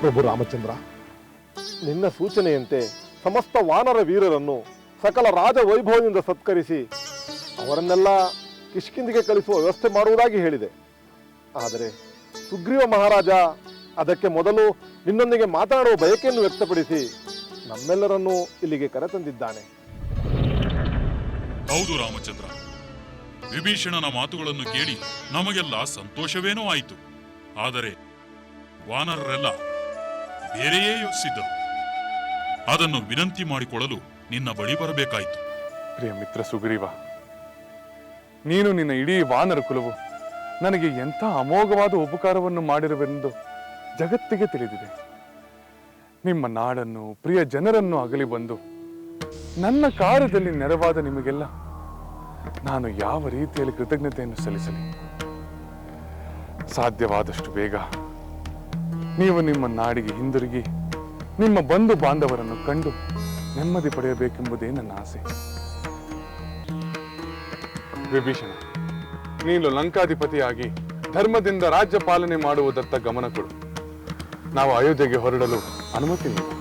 ಪ್ರಭು ರಾಮಚಂದ್ರ, ನಿನ್ನ ಸೂಚನೆಯಂತೆ ಸಮಸ್ತ ವಾನರ ವೀರರನ್ನು ಸಕಲ ರಾಜ ವೈಭವದಿಂದ ಸತ್ಕರಿಸಿ ಅವರನ್ನೆಲ್ಲ ಕಿಷ್ಕಿಂದಿಗೆ ಕಳಿಸುವ ವ್ಯವಸ್ಥೆ ಮಾಡುವುದಾಗಿ ಹೇಳಿದೆ. ಆದರೆ ಸುಗ್ರೀವ ಮಹಾರಾಜ ಅದಕ್ಕೆ ಮೊದಲು ನಿನ್ನೊಂದಿಗೆ ಮಾತನಾಡುವ ಬಯಕೆಯನ್ನು ವ್ಯಕ್ತಪಡಿಸಿ ನಮ್ಮೆಲ್ಲರನ್ನೂ ಇಲ್ಲಿಗೆ ಕರೆತಂದಿದ್ದಾನೆ. ಹೌದು ರಾಮಚಂದ್ರ, ವಿಭೀಷಣನ ಮಾತುಗಳನ್ನು ಕೇಳಿ ನಮಗೆಲ್ಲ ಸಂತೋಷವೇನೋ ಆಯಿತು. ಆದರೆ ವಾನರರೆಲ್ಲ ಬೇರೆಯೇ ಯೋಚಿಸಿದ್ದರು. ಅದನ್ನು ವಿನಂತಿ ಮಾಡಿಕೊಳ್ಳಲು ನಿನ್ನ ಬಳಿ ಬರಬೇಕಾಯಿತು. ಪ್ರಿಯ ಮಿತ್ರ ಸುಗ್ರೀವ, ನೀನು ನಿನ್ನ ಇಡೀ ವಾನರ ಕುಲವು ನನಗೆ ಎಂಥ ಅಮೋಘವಾದ ಉಪಕಾರವನ್ನು ಮಾಡಿರುವೆಂದು ಜಗತ್ತಿಗೆ ತಿಳಿದಿದೆ. ನಿಮ್ಮ ನಾಡನ್ನು, ಪ್ರಿಯ ಜನರನ್ನು ಅಗಲಿ ಬಂದು ನನ್ನ ಕಾರ್ಯದಲ್ಲಿ ನೆರವಾದ ನಿಮಗೆಲ್ಲ ನಾನು ಯಾವ ರೀತಿಯಲ್ಲಿ ಕೃತಜ್ಞತೆಯನ್ನು ಸಲ್ಲಿಸಲಿ? ಸಾಧ್ಯವಾದಷ್ಟು ಬೇಗ ನೀವು ನಿಮ್ಮ ನಾಡಿಗೆ ಹಿಂದಿರುಗಿ, ನಿಮ್ಮ ಬಂಧು ಬಾಂಧವರನ್ನು ಕಂಡು ನೆಮ್ಮದಿ ಪಡೆಯಬೇಕೆಂಬುದೇ ನನ್ನ ಆಸೆ. ವಿಭೀಷಣ, ನೀನು ಲಂಕಾಧಿಪತಿಯಾಗಿ ಧರ್ಮದಿಂದ ರಾಜ್ಯ ಪಾಲನೆ ಮಾಡುವುದತ್ತ ಗಮನ ಕೊಡು. ನಾವು ಅಯೋಧ್ಯೆಗೆ ಹೊರಡಲು ಅನುಮತಿ ನೀಡು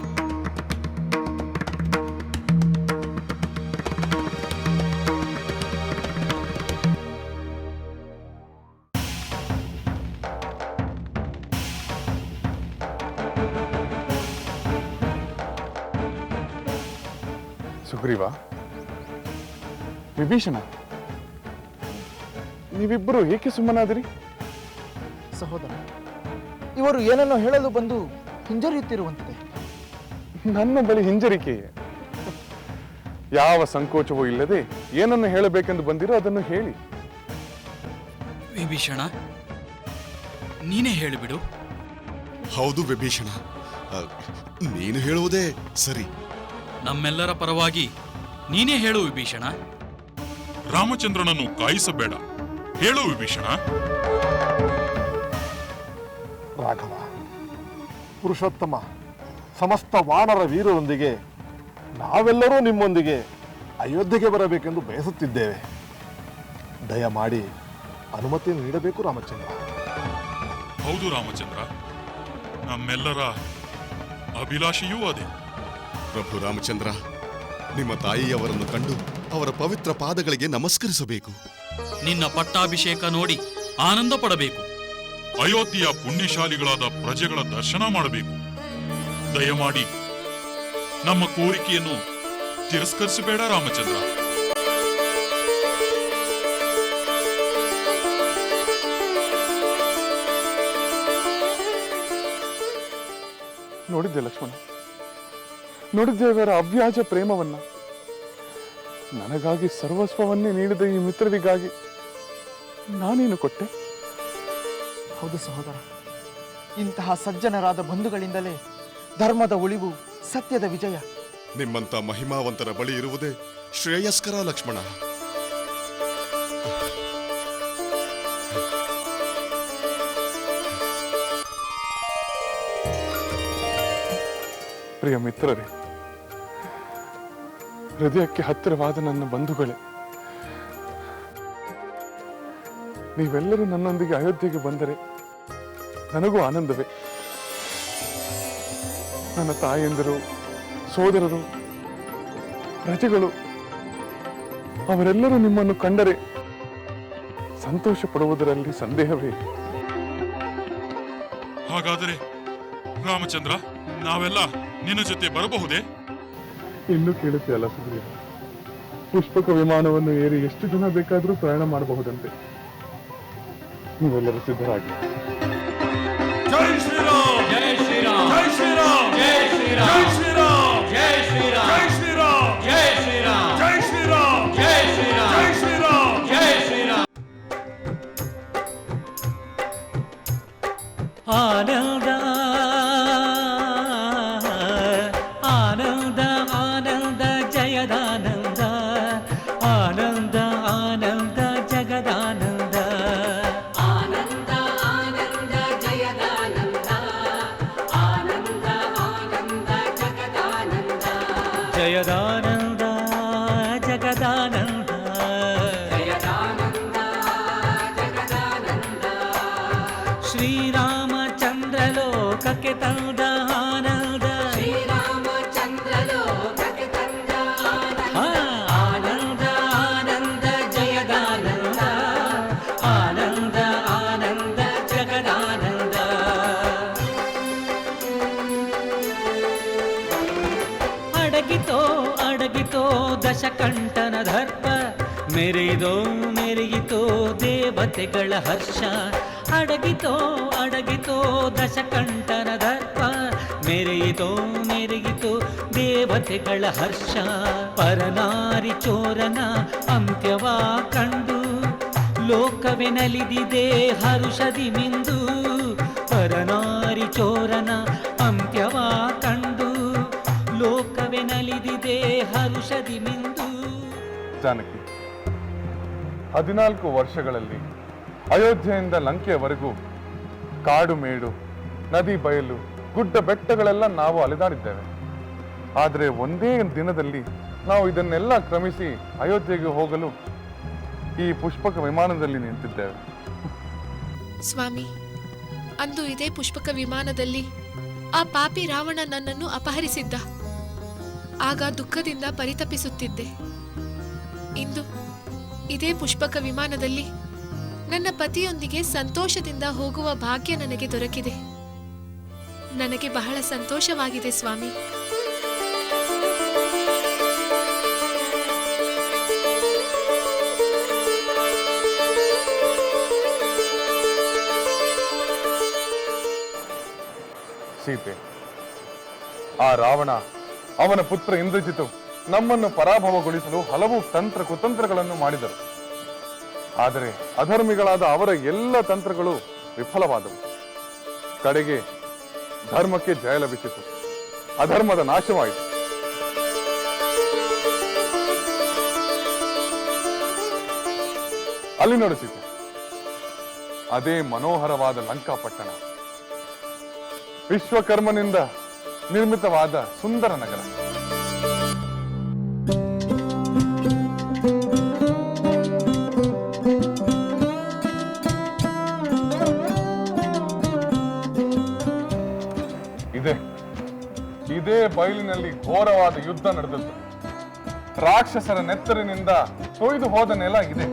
ಸುಗ್ರೀವ ವಿಭೀಷಣ ನೀವಿಬ್ಬರು ಏಕೆ ಸುಮ್ಮನಾದಿರಿ? ಸಹೋದರ ಇವರು ಏನನ್ನೋ ಹೇಳಲು ಬಂದು ಹಿಂಜರಿಯುತ್ತಿರುವಂತಿದೆ. ನನ್ನ ಬಳಿ ಹಿಂಜರಿಕೆಯೇ ಯಾವ ಸಂಕೋಚವೂ ಇಲ್ಲದೆ ಏನನ್ನು ಹೇಳಬೇಕೆಂದು ಬಂದಿರೋ ಅದನ್ನು ಹೇಳಿ. ವಿಭೀಷಣ ನೀನೇ ಹೇಳಿಬಿಡು. ಹೌದು ವಿಭೀಷಣ. ನೀನು ಹೇಳುವುದೇ ಸರಿ. ನಮ್ಮೆಲ್ಲರ ಪರವಾಗಿ ನೀನೇ ಹೇಳು ವಿಭೀಷಣ. ರಾಮಚಂದ್ರನನ್ನು ಕಾಯಿಸಬೇಡ. ಹೇಳು ವಿಭೀಷಣ. ರಾಘವ ಪುರುಷೋತ್ತಮ ಸಮಸ್ತ ವಾನರ ವೀರರೊಂದಿಗೆ ನಾವೆಲ್ಲರೂ ನಿಮ್ಮೊಂದಿಗೆ ಅಯೋಧ್ಯೆಗೆ ಬರಬೇಕೆಂದು ಬಯಸುತ್ತಿದ್ದೇವೆ. ದಯಮಾಡಿ ಅನುಮತಿಯನ್ನು ನೀಡಬೇಕು ರಾಮಚಂದ್ರ. ಹೌದು ರಾಮಚಂದ್ರ ನಮ್ಮೆಲ್ಲರ ಅಭಿಲಾಷೆಯೂ ಅದೇ. ಪ್ರಭು ರಾಮಚಂದ್ರ ನಿಮ್ಮ ತಾಯಿಯವರನ್ನು ಕಂಡು ಅವರ ಪವಿತ್ರ ಪಾದಗಳಿಗೆ ನಮಸ್ಕರಿಸಬೇಕು. ನಿನ್ನ ಪಟ್ಟಾಭಿಷೇಕ ನೋಡಿ ಆನಂದ ಪಡಬೇಕು. ಅಯೋಧ್ಯೆಯ ಪುಣ್ಯಶಾಲಿಗಳಾದ ಪ್ರಜೆಗಳ ದರ್ಶನ ಮಾಡಬೇಕು. ದಯಮಾಡಿ ನಮ್ಮ ಕೋರಿಕೆಯನ್ನು ತಿರಸ್ಕರಿಸಬೇಡ ರಾಮಚಂದ್ರ. ನೋಡಿದ್ದೆ ಲಕ್ಷ್ಮಣ. ನೋಡಿದ್ದೆ ಅವರ ಅವ್ಯಾಜ ಪ್ರೇಮವನ್ನ? ನನಗಾಗಿ ಸರ್ವಸ್ವವನ್ನೇ ನೀಡಿದ ಈ ಮಿತ್ರರಿಗಾಗಿ ನಾನೇನು ಕೊಟ್ಟೆ? ಹೌದು ಸಹೋದರ. ಇಂತಹ ಸಜ್ಜನರಾದ ಬಂಧುಗಳಿಂದಲೇ ಧರ್ಮದ ಉಳಿವು ಸತ್ಯದ ವಿಜಯ. ನಿಮ್ಮಂತ ಮಹಿಮಾವಂತರ ಬಳಿ ಇರುವುದೇ ಶ್ರೇಯಸ್ಕರ ಲಕ್ಷ್ಮಣ. ಪ್ರಿಯ ಮಿತ್ರರೇ ಹೃದಯಕ್ಕೆ ಹತ್ತಿರವಾದ ನನ್ನ ಬಂಧುಗಳೇ, ನೀವೆಲ್ಲರೂ ನನ್ನೊಂದಿಗೆ ಅಯೋಧ್ಯೆಗೆ ಬಂದರೆ ನನಗೂ ಆನಂದವೇ. ನನ್ನ ತಾಯಂದಿರು, ಸೋದರರು, ಪ್ರಜೆಗಳು, ಅವರೆಲ್ಲರೂ ನಿಮ್ಮನ್ನು ಕಂಡರೆ ಸಂತೋಷ ಪಡುವುದರಲ್ಲಿ ಸಂದೇಹವೇ. ಹಾಗಾದರೆ ರಾಮಚಂದ್ರ, ನಾವೆಲ್ಲ ನಿನ್ನ ಜೊತೆ ಬರಬಹುದೇ? ಇನ್ನೂ ಕೇಳುತ್ತೆ ಅಲ್ಲ ಸುಗ್ರೀವ? ಪುಷ್ಪಕ ವಿಮಾನವನ್ನು ಏರಿ ಎಷ್ಟು ಜನ ಬೇಕಾದರೂ ಪ್ರಯಾಣ ಮಾಡಬಹುದಂತೆ? ನೀವೆಲ್ಲರೂ ಸಿದ್ಧರಾಗಿ. ಜಯದಾನಂದ ದಶಕಂಠನ ದರ್ಪ. ಮೆರೆದೋ ಮೆರೆಯಿತೋ ದೇವತೆಗಳ ಹರ್ಷ. ಅಡಗಿತೋ ಅಡಗಿತೋ ದಶಕಂಠನ ದರ್ಪ. ಮೆರೆಯಿತೋ ಮೆರೆಯಿತೋ ದೇವತೆಗಳ ಹರ್ಷ. ಪರನಾರಿ ಚೋರನ ಅಂತ್ಯವಾ ಕಂಡು. ಲೋಕವೆನಲಿದಿದೆ ಹರುಷದಿ ಮಿಂದು ಪರನಾರಿ ಚೋರನ ಜಾನಕಿ ಹದಿನಾಲ್ಕು ವರ್ಷಗಳಲ್ಲಿ ಅಯೋಧ್ಯೆಯಿಂದ ಲಂಕೆಯವರೆಗೂ ಕಾಡು ಮೇಡು, ನದಿ ಬಯಲು, ಗುಡ್ಡ ಬೆಟ್ಟಗಳೆಲ್ಲ ನಾವು ಅಲೆದಾಡಿದ್ದೇವೆ. ಆದರೆ ಒಂದೇ ದಿನದಲ್ಲಿ ನಾವು ಇದನ್ನೆಲ್ಲ ಕ್ರಮಿಸಿ ಅಯೋಧ್ಯೆಗೆ ಹೋಗಲು ಈ ಪುಷ್ಪಕ ವಿಮಾನದಲ್ಲಿ ನಿಂತಿದ್ದೇವೆ. ಸ್ವಾಮಿ, ಅಂದು ಇದೇ ಪುಷ್ಪಕ ವಿಮಾನದಲ್ಲಿ ಆ ಪಾಪಿ ರಾವಣ ನನ್ನನ್ನು ಅಪಹರಿಸಿದ್ದ. ಆಗ ದುಃಖದಿಂದ ಪರಿತಪಿಸುತ್ತಿದ್ದೆ. ಇಂದು ಇದೇ ಪುಷ್ಪಕ ವಿಮಾನದಲ್ಲಿ ನನ್ನ ಪತಿಯೊಂದಿಗೆ ಸಂತೋಷದಿಂದ ಹೋಗುವ ಭಾಗ್ಯ ನನಗೆ ದೊರಕಿದೆ. ನನಗೆ ಬಹಳ ಸಂತೋಷವಾಗಿದೆ ಸ್ವಾಮಿ. ಸೀತೆ, ಆ ರಾವಣ ಅವನ ಪುತ್ರ ಇಂದ್ರಜಿತು ನಮ್ಮನ್ನು ಪರಾಭವಗೊಳಿಸಲು ಹಲವು ತಂತ್ರ ಕುತಂತ್ರಗಳನ್ನು ಮಾಡಿದರು. ಆದರೆ ಅಧರ್ಮಿಗಳಾದ ಅವರ ಎಲ್ಲ ತಂತ್ರಗಳು ವಿಫಲವಾದವು. ಕಡೆಗೆ ಧರ್ಮಕ್ಕೆ ಜಯ ಲಭಿಸಿತು. ಅಧರ್ಮದ ನಾಶವಾಯಿತು. ಅಲ್ಲಿ ನಡೆಸಿತು. ಅದೇ ಮನೋಹರವಾದ ಲಂಕಾಪಟ್ಟಣ. ವಿಶ್ವಕರ್ಮನಿಂದ ನಿರ್ಮಿತವಾದ ಸುಂದರ ನಗರ. ಬಯಲಿನಲ್ಲಿ ಘೋರವಾದ ಯುದ್ಧ ನಡೆದದ್ದು ರಾಕ್ಷಸರ ನೆತ್ತರಿನಿಂದ ತೊಯ್ದು ಹೋದ ನೆಲ ಇದೆ.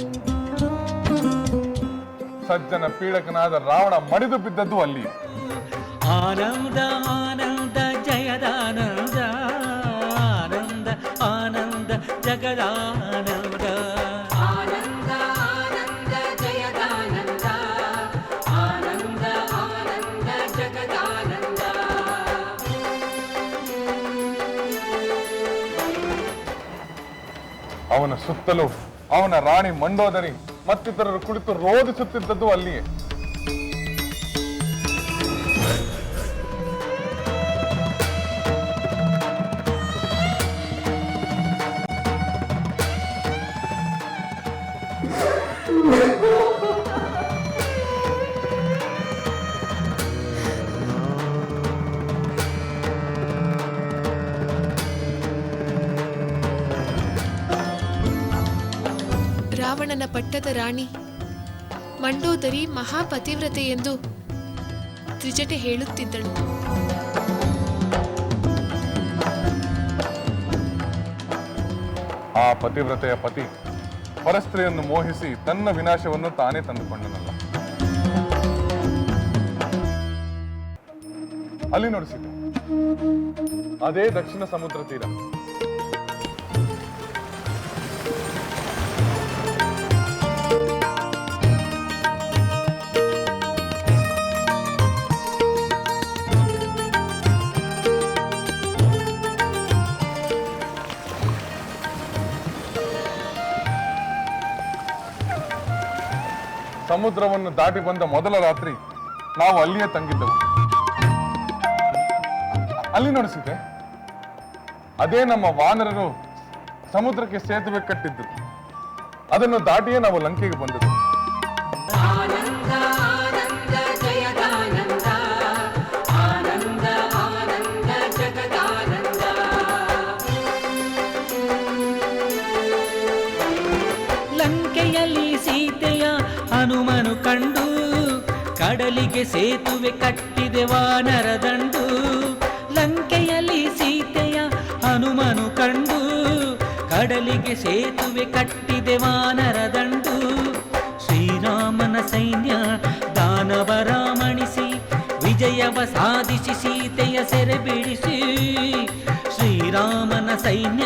ಸಜ್ಜನ ಪೀಡಕನಾದ ರಾವಣ ಮಡಿದು ಬಿದ್ದದ್ದು ಅಲ್ಲಿ. ಆನಂದ ಆನಂದ, ಜಯದಾನಂದ, ಆನಂದ ಆನಂದ, ಜಗದಾನಂದ. ಸುತ್ತಲೂ ಅವನ ರಾಣಿ ಮಂಡೋದರಿ ಮತ್ತಿತರರು ಕುಳಿತು ರೋಧಿಸುತ್ತಿದ್ದದ್ದು ಅಲ್ಲಿಯೇ. ಪಟ್ಟದ ರಾಣಿ. ಮಂಡೋದರಿ ಮಹಾಪತಿವ್ರತೆ ಎಂದು ತ್ರಿಜಟೆ ಹೇಳುತ್ತಿದ್ದಳು. ಆ ಪತಿವ್ರತೆಯ ಪತಿ ಪರಸ್ತ್ರೀಯನ್ನು ಮೋಹಿಸಿ ತನ್ನ ವಿನಾಶವನ್ನು ತಾನೇ ತಂದುಕೊಂಡನಲ್ಲ. ಅಲ್ಲಿ ನೋಡಿಸಿದೆ ಅದೇ ದಕ್ಷಿಣ ಸಮುದ್ರ ತೀರ. ಸಮುದ್ರವನ್ನು ದಾಟಿ ಬಂದ ಮೊದಲ ರಾತ್ರಿ ನಾವು ಅಲ್ಲಿಯೇ ತಂಗಿದ್ದೆವು. ಅಲ್ಲಿ ನೋಡಿಸಿದೆ ಅದೇ ನಮ್ಮ ವಾನರರು ಸಮುದ್ರಕ್ಕೆ ಸೇತುವೆ ಕಟ್ಟಿದ್ದರು. ಅದನ್ನು ದಾಟಿಯೇ ನಾವು ಲಂಕೆಗೆ ಬಂದದ್ದು ಕಡಲಿಗೆ ಸೇತುವೆ ಕಟ್ಟಿದೆ ವಾನರ ದಂಡು. ಲಂಕೆಯಲ್ಲಿ ಸೀತೆಯ ಹನುಮನು ಕಂಡು. ಕಡಲಿಗೆ ಸೇತುವೆ ಕಟ್ಟಿದೆ ವಾನರ ದಂಡು. ಶ್ರೀರಾಮನ ಸೈನ್ಯ ದಾನವರ ಮಣಿಸಿ ವಿಜಯವ ಸಾಧಿಸಿ, ಸೀತೆಯ ಸೆರೆ ಬಿಡಿಸಿ. ಶ್ರೀರಾಮನ ಸೈನ್ಯ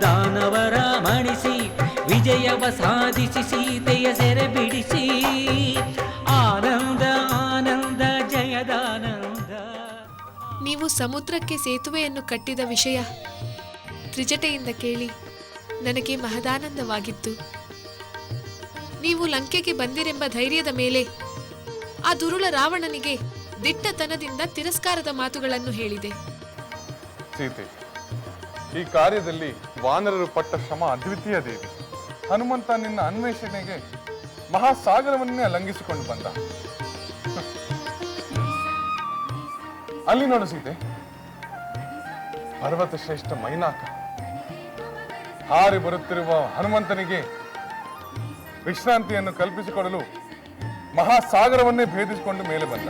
ದಾನವರ ಮಣಿಸಿ ವಿಜಯವ ಸಾಧಿಸಿ, ಸೀತೆಯ ಸೆರೆ ಬಿಡಿಸಿ. ನೀವು ಸಮುದ್ರಕ್ಕೆ ಸೇತುವೆಯನ್ನು ಕಟ್ಟಿದ ವಿಷಯ. ತ್ರಿಜಟೆಯಿಂದ ಕೇಳಿ, ನನಗೆ ಮಹದಾನಂದವಾಗಿತ್ತು. ನೀವು ಲಂಕೆಗೆ ಬಂದಿರೆಂಬ ಧೈರ್ಯದ ಮೇಲೆ, ಆ ದುರುಳ ರಾವಣನಿಗೆ ದಿಟ್ಟತನದಿಂದ ತಿರಸ್ಕಾರದ ಮಾತುಗಳನ್ನು ಹೇಳಿದೆ. ಈ ಕಾರ್ಯದಲ್ಲಿ ವಾನರರು ಪಟ್ಟ ಶ್ರಮ ಅದ್ವಿತೀಯ ದೇವಿ. ಹನುಮಂತ ನಿನ್ನ ಅನ್ವೇಷಣೆಗೆ ಮಹಾಸಾಗರವನ್ನೇ ಲಂಘಿಸಿಕೊಂಡು ಬಂದ. ಅಲ್ಲಿ ನೋಡು ಸೀತೆ. ಪರ್ವತ ಶ್ರೇಷ್ಠ ಮೈನಾಕ. ಹಾರಿ ಬರುತ್ತಿರುವ ಹನುಮಂತನಿಗೆ ವಿಶ್ರಾಂತಿಯನ್ನು ಕಲ್ಪಿಸಿಕೊಡಲು ಮಹಾಸಾಗರವನ್ನೇ ಭೇದಿಸಿಕೊಂಡು ಮೇಲೆ ಬಂದ.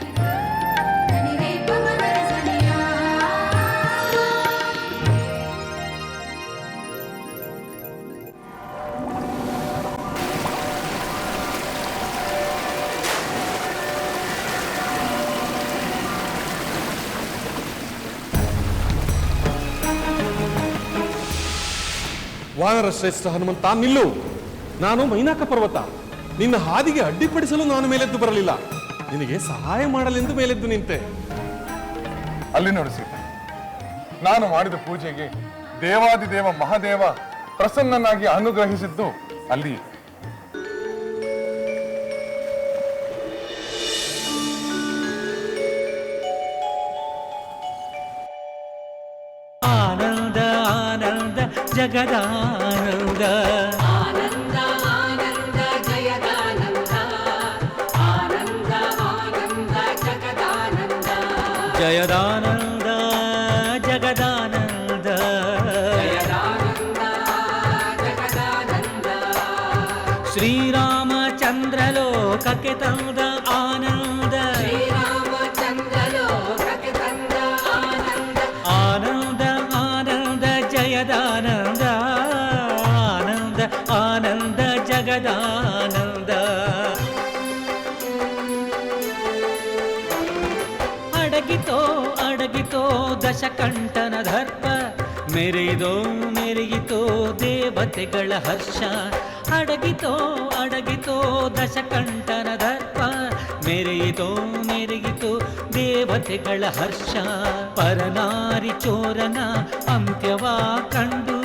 ವಾನರ ಶ್ರೇಷ್ಠ ಹನುಮಂತ, ನಿಲ್ಲು. ನಾನು ಮೈನಾಕ ಪರ್ವತ. ನಿನ್ನ ಹಾದಿಗೆ ಅಡ್ಡಿಪಡಿಸಲು ನಾನು ಮೇಲೆದ್ದು ಬರಲಿಲ್ಲ. ನಿನಗೆ ಸಹಾಯ ಮಾಡಲೆಂದು ಮೇಲೆದ್ದು ನಿಂತೆ. ಅಲ್ಲಿ ನೋಡು ನಾನು ಮಾಡಿದ ಪೂಜೆಗೆ ದೇವಾದಿದೇವ ಮಹಾದೇವ ಪ್ರಸನ್ನನಾಗಿ ಅನುಗ್ರಹಿಸಿದ್ದು ಅಲ್ಲಿ. ಆನಂದ ಜಗದಾನಂದ ಆನಂದ ಆನಂದ ಜಯದಾನಂದ ಆನಂದ ಆನಂದ ಜಗದಾನಂದ ಮೆರೆಯಿದೋ ಮೆರೆಯಿತೋ ದೇವತೆಗಳ ಹರ್ಷ, ಅಡಗಿತೋ ಅಡಗಿತೋ ದಶಕಂಠನ ದರ್ಪ, ಮೆರೆಯಿತೋ ಮೆರೆಯಿತೋ ದೇವತೆಗಳ ಹರ್ಷ, ಪರನಾರಿ ಚೋರನ ಅಂತ್ಯವಾ ಕಂಡು,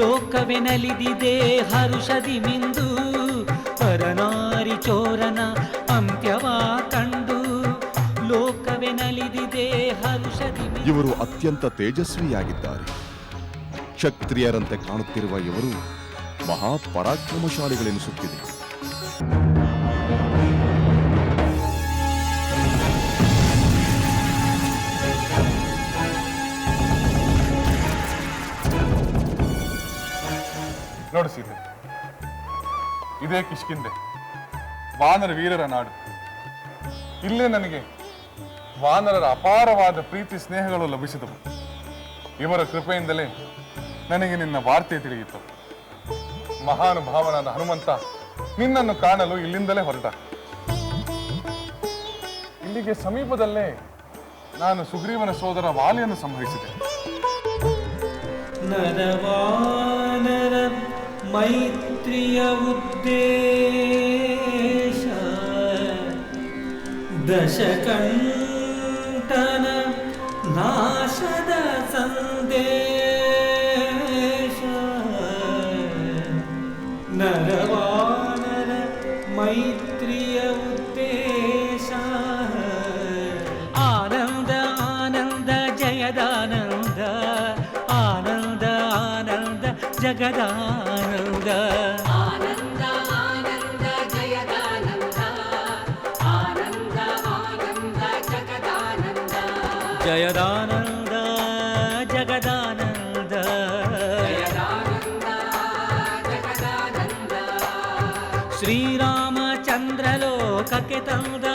ಲೋಕವೆನಲಿದಿದೆ ಹರುಷದಿ ಮಿಂದು, ಪರನಾರಿ ಚೋರನ ಅಂತ್ಯವಾ ಕಂಡು, ಲೋಕವೆನಲಿದಿದೆ ಹರುಷದಿ ಇವರು ಅತ್ಯಂತ ತೇಜಸ್ವಿಯಾಗಿದ್ದಾರೆ. ಕ್ಷತ್ರಿಯರಂತೆ ಕಾಣುತ್ತಿರುವ ಇವರು ಮಹಾಪರಾಕ್ರಮಶಾಲಿಗಳೆನಿಸುತ್ತಿದೆ ನೋಡಿ ಸೀತೆ, ಇದೇ ಕಿಷ್ಕಿಂದೆ ವಾನರ ವೀರರ ನಾಡು. ಇಲ್ಲೇ ನನಗೆ ವಾನರರ ಅಪಾರವಾದ ಪ್ರೀತಿ ಸ್ನೇಹಗಳು ಲಭಿಸಿದವು. ಇವರ ಕೃಪೆಯಿಂದಲೇ ನನಗೆ ನಿನ್ನ ವಾರ್ತೆ ತಿಳಿಯಿತು. ಮಹಾನುಭಾವನಾದ ಹನುಮಂತ ನಿನ್ನನ್ನು ಕಾಣಲು ಇಲ್ಲಿಂದಲೇ ಹೊರಟ. ಇಲ್ಲಿಗೆ ಸಮೀಪದಲ್ಲೇ ನಾನು ಸುಗ್ರೀವನ ಸೋದರ ವಾಲಿಯನ್ನು ಸಂಹರಿಸಿದೆ. ನರವಾನರ ಮೈತ್ರಿಯ ಉದ್ದೇಶ ದಶಕಂಠನ ಜಯದಾನಂದ ಆನಂದ ಆನಂದ ಜಗದಾನಂದ ಆನಂದ ಆನಂದ ಜಯದಾನಂದ ಆನಂದ ಆನಂದ ಜಗದಾನಂದ ಜಯದಾನಂದ ಜಗದಾನಂದ ಜಯದಾನಂದ ಜಗದಾನಂದ ಶ್ರೀರಾಮಚಂದ್ರ ಲೋಕಕ್ಕೆ ತಂದ